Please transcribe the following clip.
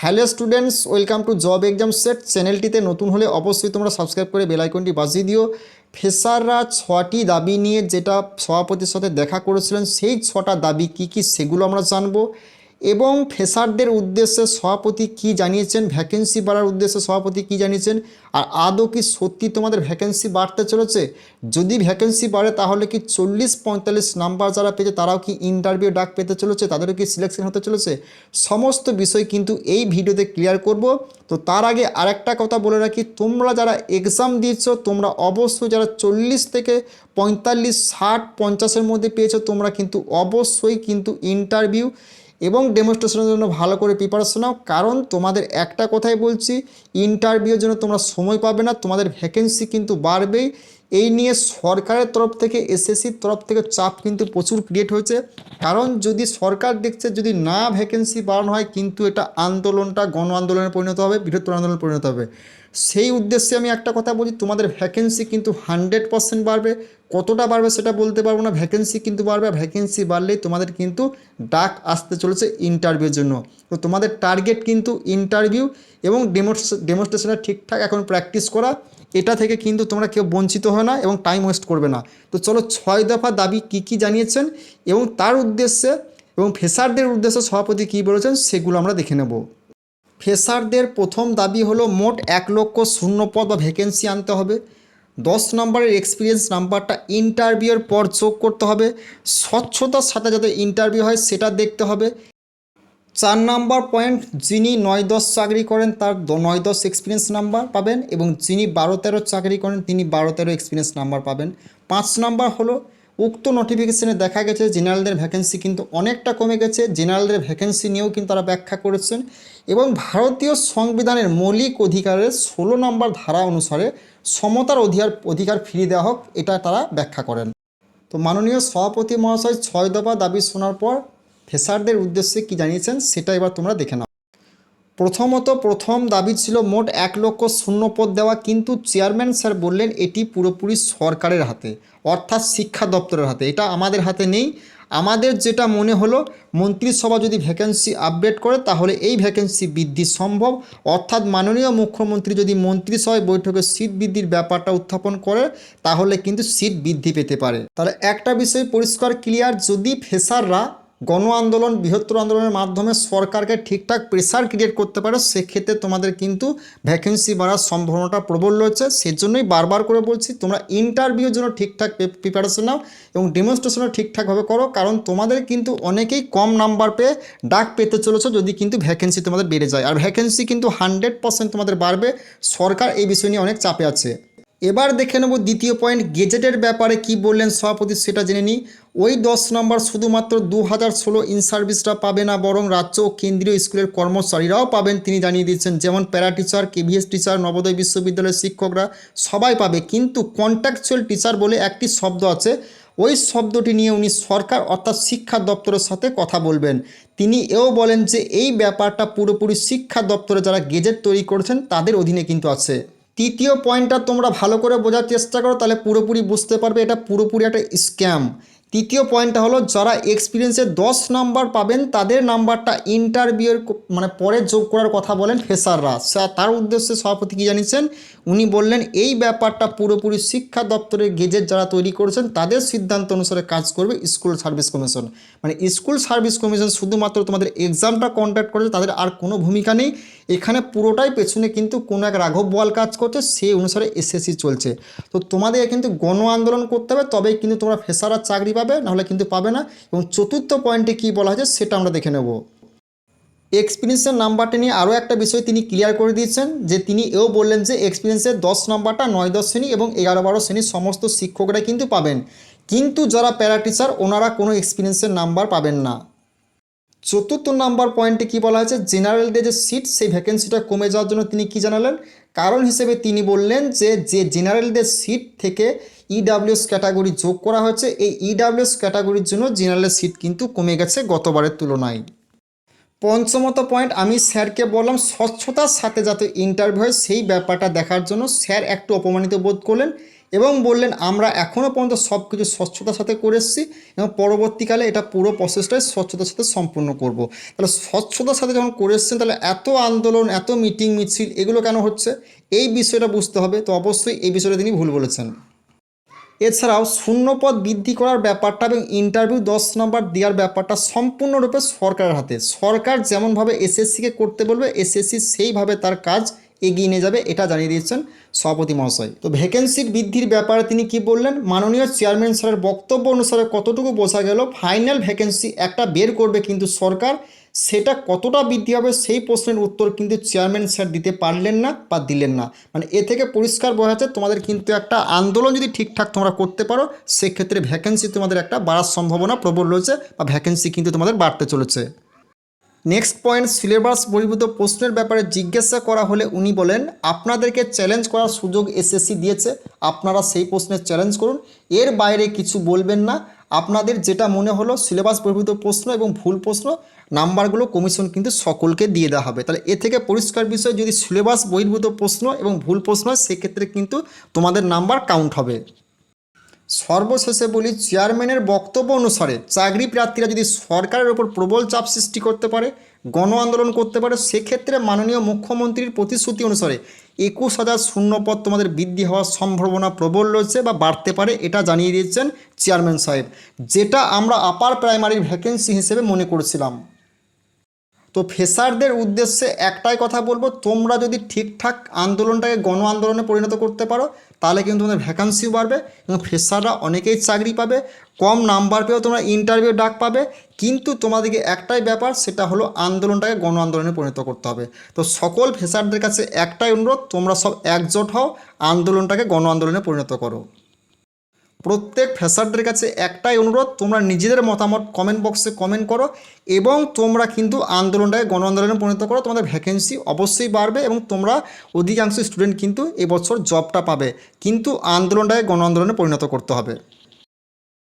Hello students, welcome to job exam set. চ্যানেলটিতে নতুন হলে অবশ্যই তোমরা সাবস্ক্রাইব করে বেলাইকনটি বাজিয়ে দিও। ফেসাররা ছটি দাবি নিয়ে যেটা সভাপতির সাথে দেখা করেছিলেন, সেই ছটা দাবি কি কি সেগুলো আমরা জানব। এবং ফেসারদের উদ্দেশ্যে সভাপতি কি জানিয়েছেন? ভ্যাকেন্সি বাড়ার উদ্দেশ্যে সভাপতি কি জানিয়েছেন? আর আদৌ কি সত্যি তোমাদের ভ্যাকেন্সি বাড়তে চলেছে? যদি ভ্যাকেন্সি বাড়ে, তাহলে কি চল্লিশ পঁয়তাল্লিশ নাম্বার যারা পেয়েছে, তারাও কি ইন্টারভিউ ডাক পেতে চলেছে? তাদেরও কি সিলেকশন হতে চলেছে? সমস্ত বিষয় কিন্তু এই ভিডিওতে ক্লিয়ার করব। তো তার আগে আরেকটা কথা বলে রাখি, তোমরা যারা এক্সাম দিচ্ছ তোমরা অবশ্যই যারা চল্লিশ থেকে পঁয়তাল্লিশ, ষাট, পঞ্চাশের মধ্যে পেয়েছ, তোমরা কিন্তু অবশ্যই কিন্তু ইন্টারভিউ এবং ডেমনস্ট্রেশনের জন্য ভালো করে প্রিপারেশন নাও। কারণ তোমাদের একটা কথাই বলছি ইন্টারভিউর জন্য তোমরা সময় পাবে না, তোমাদের ভ্যাকেন্সি কিন্তু বাড়বেই। এই নিয়ে সরকারের তরফ থেকে এসএসসির তরফ থেকে চাপ কিন্তু প্রচুর ক্রিয়েট হয়েছে। কারণ যদি সরকার দেখছে যদি না ভ্যাকেন্সি বাড়ানো হয়, কিন্তু এটা আন্দোলনটা গণ আন্দোলনে পরিণত হবে, বৃহত্তর আন্দোলনে পরিণত হবে। সেই উদ্দেশ্যে আমি একটা কথা বলি, তোমাদের ভ্যাকেন্সি কিন্তু হান্ড্রেড পার্সেন্ট বাড়বে। কতটা বাড়বে সেটা বলতে পারব না ভ্যাকেন্সি কিন্তু বাড়বে ভ্যাকেন্সি বাড়লেই তোমাদের কিন্তু ডাক আসতে চলেছে ইন্টারভিউর জন্য। তো তোমাদের টার্গেট কিন্তু ইন্টারভিউ এবং ডেমনস্ট্রেশনের ঠিকঠাক এখন প্র্যাকটিস করা, এটা থেকে কিন্তু তোমরা কেউ বঞ্চিত হয় না এবং টাইম ওয়েস্ট করবে না। তো চলো ছয় দফা দাবি কি কি জানিয়েছেন এবং তার উদ্দেশ্যে এবং ফেসারদের উদ্দেশ্যে সভাপতি কী বলেছেন সেগুলো আমরা দেখে নেব। ফ্রেশারদের প্রথম দাবি হলো মোট এক লক্ষ শূন্য পদ বা ভ্যাকেন্সি আনতে হবে। দশ নম্বরের এক্সপিরিয়েন্স নাম্বারটা ইন্টারভিউর পর যোগ করতে হবে। স্বচ্ছতার সাথে যাতে ইন্টারভিউ হয় সেটা দেখতে হবে। চার নাম্বার পয়েন্ট যিনি নয় দশ চাকরি করেন তার নয় দশ এক্সপিরিয়েন্স নাম্বার পাবেন এবং যিনি বারো তেরো চাকরি করেন তিনি বারো তেরো এক্সপিরিয়েন্স নাম্বার পাবেন। পাঁচ নাম্বার হলো উক্ত নোটিফিকেশনে দেখা গেছে জেনারেলদের ভ্যাকেন্সি কিন্তু অনেকটা কমে গেছে। জেনারেলদের ভ্যাকেন্সি নিয়েও কিন্তু তারা ব্যাখ্যা করেছেন এবং ভারতীয় সংবিধানের মৌলিক অধিকারের ষোলো নম্বর ধারা অনুসারে সমতার অধিকার অধিকার ফিরিয়ে দেওয়া হোক, এটা তারা ব্যাখ্যা করেন। তো মাননীয় সভাপতি মহাশয় ছয় দফা দাবি শোনার পর ফেসারদের উদ্দেশ্যে কি জানিয়েছেন, সেটা এবার তোমরা দেখে নাও। প্রথমত প্রথম দাবি ছিল মোট এক লক্ষ শূন্য পদ দেওয়া, কিন্তু চেয়ারম্যান স্যার বললেন এটি পুরোপুরি সরকারের হাতে, অর্থাৎ শিক্ষা দপ্তরের হাতে। এটা আমাদের হাতে নেই। আমাদের যেটা মনে হলো, মন্ত্রিসভা যদি ভ্যাকেন্সি আপডেট করে, তাহলে এই ভ্যাকেন্সি বৃদ্ধি সম্ভব। অর্থাৎ মাননীয় মুখ্যমন্ত্রী যদি মন্ত্রিসভায় বৈঠকে সিট বৃদ্ধির ব্যাপারটা উত্থাপন করে, তাহলে কিন্তু সিট বৃদ্ধি পেতে পারে। তাহলে একটা বিষয় পরিষ্কার ক্লিয়ার যদি ফেসাররা গণ আন্দোলন, বৃহত্তর আন্দোলনের মাধ্যমে সরকারকে ঠিকঠাক প্রেসার ক্রিয়েট করতে পারে, সেক্ষেত্রে তোমাদের কিন্তু ভ্যাকেন্সি বাড়ার সম্ভাবনাটা প্রবল রয়েছে। সেজন্যই বারবার করে বলছি, তোমরা ইন্টারভিউর জন্য ঠিকঠাক প্রিপারেশন নাও এবং ডেমনস্ট্রেশনও ঠিকঠাকভাবে করো, কারণ তোমাদের কিন্তু অনেকেই কম নাম্বার পেয়ে ডাক পেতে চলেছো যদি কিন্তু ভ্যাকেন্সি তোমাদের বেড়ে যায়। আর ভ্যাকেন্সি কিন্তু হান্ড্রেড পার্সেন্ট তোমাদের বাড়বে। সরকার এই বিষয় নিয়ে অনেক চাপে আছে। এবার দেখে নেব দ্বিতীয় পয়েন্ট, গেজেটের ব্যাপারে কি বললেন সভাপতি সেটা জেনে নিই। ওই দশ নম্বর শুধুমাত্র দু হাজার ষোলো ইন সার্ভিসরা পাবে না, বরং রাজ্য ও কেন্দ্রীয় স্কুলের কর্মচারীরাও পাবেন তিনি জানিয়ে দিচ্ছেন যেমন para teacher KVS teacher, Navodaya বিশ্ববিদ্যালয়ের শিক্ষকরা সবাই পাবে। কিন্তু কন্ট্রাকচুয়াল টিচার বলে একটি শব্দ আছে, ওই শব্দটি নিয়ে উনি সরকার অর্থাৎ শিক্ষা দপ্তরের সাথে কথা বলবেন। তিনি এও বলেন যে, এই ব্যাপারটা পুরোপুরি শিক্ষা দপ্তরে যারা গেজেট তৈরি করেছেন, তাদের অধীনে কিন্তু আছে। তৃতীয় পয়েন্টটা তোমরা ভালো করে বোঝার চেষ্টা করো, তাহলে পুরোপুরি বুঝতে পারবে এটা পুরোপুরি একটা স্ক্যাম তৃতীয় পয়েন্টটা হলো, যারা এক্সপিরিয়েন্সে দশ নাম্বার পাবেন, তাদের নাম্বারটা ইন্টারভিউয়ের মানে পরে যোগ করার কথা বলেন ফেসাররা সা- তার উদ্দেশ্যে সভাপতি কী জানিয়েছেন? উনি বললেন, এই ব্যাপারটা পুরোপুরি শিক্ষা দপ্তরের গেজেট যারা তৈরি করেছেন, তাদের সিদ্ধান্ত অনুসারে কাজ করবে স্কুল সার্ভিস কমিশন। মানে স্কুল সার্ভিস কমিশন শুধুমাত্র তোমাদের এক্সামটা কন্ডাক্ট করেছে, তাদের আর কোনো ভূমিকা নেই। এখানে পুরোটাই পেছনে কিন্তু কোনো এক রাঘব বোয়াল কাজ করছে সেই অনুসারে এসএসসি চলছে। তো তোমাদের কিন্তু গণ আন্দোলন করতে হবে, তবেই কিন্তু তোমরা ফেসারার চাকরি পাবে। নাহলে কিন্তু পাবে না। এবং চতুর্থ পয়েন্টে কি বলা হয়েছে, সেটা আমরা দেখে নেব। এক্সপিরিয়েন্সের নাম্বারটা নিয়ে আরও একটা বিষয় তিনি ক্লিয়ার করে দিয়েছেন, যে তিনি এও বললেন যে এক্সপিরিয়েন্সের দশ নাম্বারটা, নয়, দশ শ্রেণি এবং এগারো, বারো শ্রেণির সমস্ত শিক্ষকরা কিন্তু পাবেন। কিন্তু যারা প্যারা টিচার ওনারা কোনো এক্সপিরিয়েন্সের নাম্বার পাবেন না। চতুর্থ নাম্বার পয়েন্টে কি বলা হয়েছে? জেনারেলদের যে সিট সেই ভ্যাকেন্সিটা কমে যাওয়ার জন্য তিনি কি জানালেন? কারণ হিসেবে তিনি বললেন যে যে জেনারেলদের সিট থেকে ইডাব্লিউএস ক্যাটাগরি যোগ করা হয়েছে, এই ইডাব্লিউএস ক্যাটাগরির জন্য জেনারেলের সিট কিন্তু কমে গেছে গতবারের তুলনায়। পঞ্চমত পয়েন্ট আমি স্যারকে বললাম, স্বচ্ছতার সাথে যাতে ইন্টারভিউ হয়, সেই ব্যাপারটা দেখার জন্য স্যার একটু অপমানিত বোধ করলেন। এবং বললেন, আমরা এখনও পর্যন্ত সব কিছু স্বচ্ছতার সাথে করে এসেছি এবং পরবর্তীকালে এটা পুরো প্রসেসটাই স্বচ্ছতার সাথে সম্পূর্ণ করব। তাহলে স্বচ্ছতার সাথে যখন করে এসছেন, তাহলে এত আন্দোলন, এত মিটিং মিছিল, এগুলো কেন হচ্ছে? এই বিষয়টা বুঝতে হবে। তো অবশ্যই এই বিষয়টা তিনি ভুল বলেছেন। এছাড়াও শূন্যপদ বৃদ্ধি করার ব্যাপারটা এবং ইন্টারভিউ দশ নম্বর দেওয়ার ব্যাপারটা সম্পূর্ণরূপে সরকারের হাতে। সরকার যেমনভাবে এসএসসিকে করতে বলবে এসএসসি সেইভাবে তার কাজ এগিয়ে নিয়ে যাবে, এটা জানিয়ে দিয়েছেন সভাপতি মহাশয়। তো ভ্যাকেন্সির বৃদ্ধির ব্যাপারে তিনি কি বললেন? মাননীয় চেয়ারম্যান স্যারের বক্তব্য অনুসারে কতটুকু বোঝা গেল ফাইনাল ভ্যাকেন্সি একটা বের করবে কিন্তু সরকার, সেটা কতটা বৃদ্ধি হবে সেই প্রশ্নের উত্তর কিন্তু চেয়ারম্যান স্যার দিতে পারলেন না বা দিলেন না। মানে এ থেকে পরিষ্কার বোঝা যাচ্ছে তোমাদের কিন্তু একটা আন্দোলন যদি ঠিকঠাক তোমরা করতে পারো, সেক্ষেত্রে ভ্যাকেন্সি তোমাদের একটা বাড়ার সম্ভাবনা প্রবল রয়েছে বা ভ্যাকেন্সি কিন্তু তোমাদের বাড়তে চলেছে। নেক্সট পয়েন্ট সিলেবাস বহির্ভূত প্রশ্নের ব্যাপারে জিজ্ঞাসা করা হলে উনি বলেন, আপনাদেরকে চ্যালেঞ্জ করার সুযোগ এসএসসি দিয়েছে, আপনারা সেই প্রশ্নের চ্যালেঞ্জ করুন। এর বাইরে কিছু বলবেন না। আপনাদের যেটা মনে হলো সিলেবাস বহির্ভূত প্রশ্ন এবং ভুল প্রশ্ন, নাম্বারগুলো কমিশন কিন্তু সকলকে দিয়ে দেওয়া হবে। তাহলে এ থেকে পরিষ্কার বিষয়, যদি সিলেবাস বহির্ভূত প্রশ্ন এবং ভুল প্রশ্ন হয়, সেক্ষেত্রে কিন্তু তোমাদের নাম্বার কাউন্ট হবে। সর্বশেষে বলি, চেয়ারম্যানের বক্তব্য অনুসারে চাকরি প্রার্থীরা যদি সরকারের ওপর প্রবল চাপ সৃষ্টি করতে পারে, গণ আন্দোলন করতে পারে, সেক্ষেত্রে মাননীয় মুখ্যমন্ত্রীর প্রতিশ্রুতি অনুসারে একুশ হাজার শূন্যপদ তোমাদের বৃদ্ধি হওয়ার সম্ভাবনা প্রবল রয়েছে বা বাড়তে পারে, এটা জানিয়ে দিয়েছেন চেয়ারম্যান সাহেব, যেটা আমরা আপার প্রাইমারি ভ্যাকেন্সি হিসেবে মনে করছিলাম। তো ফেসারদের উদ্দেশ্যে একটাই কথা বলব, তোমরা যদি ঠিকঠাক আন্দোলনটাকে গণ আন্দোলনে পরিণত করতে পারো, তাহলে কিন্তু তোমাদের ভ্যাকান্সিও বাড়বে এবং ফেসাররা অনেকেই চাকরি পাবে, কম নাম্বার পেয়েও তোমরা ইন্টারভিউ ডাক পাবে, কিন্তু তোমাদেরকে একটাই ব্যাপার, সেটা হলো আন্দোলনটাকে গণ আন্দোলনে পরিণত করতে হবে। তো সকল ফেসারদের কাছে একটাই অনুরোধ, তোমরা সব একজোট হও, আন্দোলনটাকে গণ আন্দোলনে পরিণত করো। প্রত্যেক ফ্যাসারদের কাছে একটাই অনুরোধ, তোমরা নিজেদের মতামত কমেন্ট বক্সে কমেন্ট করো এবং তোমরা কিন্তু আন্দোলনটাকে গণ আন্দোলনে পরিণত করো। তোমাদের ভ্যাকেন্সি অবশ্যই বাড়বে এবং তোমরা অধিকাংশ স্টুডেন্ট কিন্তু এবছর জবটা পাবে। কিন্তু আন্দোলনটাকে গণ আন্দোলনে পরিণত করতে হবে।